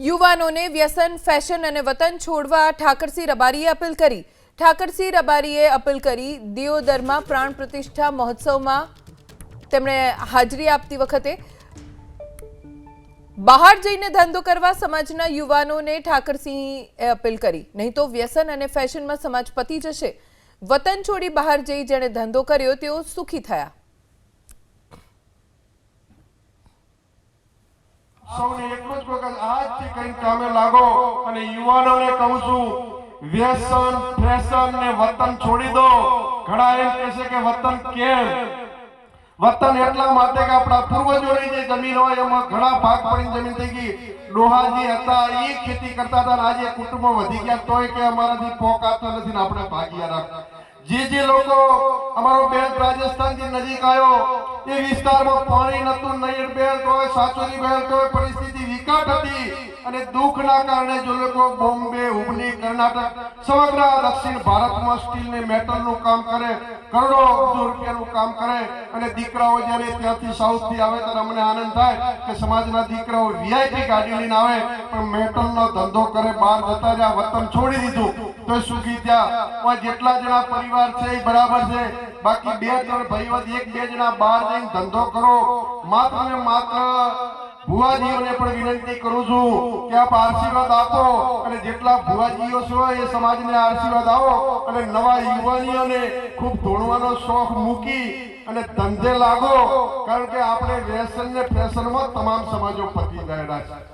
યુવાનોને વ્યસન, ફેશન અને વતન છોડવા ઠાકરસિંહ રબારીએ અપીલ કરી. ઠાકરસિંહ રબારીએ અપીલ કરી દિયોદરમાં પ્રાણ પ્રતિષ્ઠા મહોત્સવમાં તેમણે હાજરી આપતી વખતે બહાર જઈને ધંધો કરવા સમાજના યુવાનોને ઠાકરસિંહે અપીલ કરી. નહીં તો વ્યસન અને ફેશનમાં સમાજ પતી જશે. વતન છોડી બહાર જઈ જેણે ધંધો કર્યો તેઓ સુખી થયા. કહું આજથી કંઈક કામે લાગો. અને યુવાનોને કહું છું, વ્યસન, ફેશન ને વતન છોડી દો. ઘણા એમ કહેશે કે વતન કેમ વતન એટલા માટે કે આપણા પૂર્વજોની જે જમીન હોય, એમાં ઘણા ભાગ પડીને જમીન થઈ ગઈ. ડોહાજી હતા, એ ખેતી કરતા હતા આજે કુટુંબો વધી ગયા તોય કે અમારાથી પોકાતા નથી ને આપણે ભાગ્યા રાખ. જે જે લોકો અમારો બેલ્ટ રાજસ્થાનથી નજીક આવ્યો, એ વિસ્તારમાં પાણી નતું નહીં બેલ્ટ હોય સાચોની બેલ્ટ હોય, પરિસ્થિતિ અને દુઃખના કારણે જો લોકો બોમ્બે હુબલી કર્ણાટક, સમગ્ર દક્ષિણ ભારતમાં સ્ટીલ ને મેટલનું કામ કરે, કરોડો રૂપિયાનું કામ કરે અને દીકરાઓ જ્યારે ત્યાંથી સાઉથથી આવે ત્યારે અમને આનંદ થાય કે સમાજના દીકરાઓ વીઆઈપી ગાડી લઈને આવે, પણ મેટલનો ધંધો કરે, બહાર જતા જ્યાં વતન છોડી દીધું. તો સુખી થયા. જેટલા જણા પરિવાર છે એ બરાબર છે. બાકી બે ત્રણ ભાઈઓ, એક બે જણા બહાર જઈને ધંધો કરો. માત્ર ને માત્ર ભુવાજીઓને પણ વિનંતી કરું છું કે આપ આશીર્વાદ આપો અને જેટલા ભુવાજીઓ છો એ સમાજને આશીર્વાદ આવો અને નવા યુવાનીઓને ખૂબ ધોળવાનો શોખ મૂકી અને ધંધે લાગો. કારણ કે આપણે વ્યસન ને ફેશનમાં તમામ સમાજો પતી ગયેલા છે.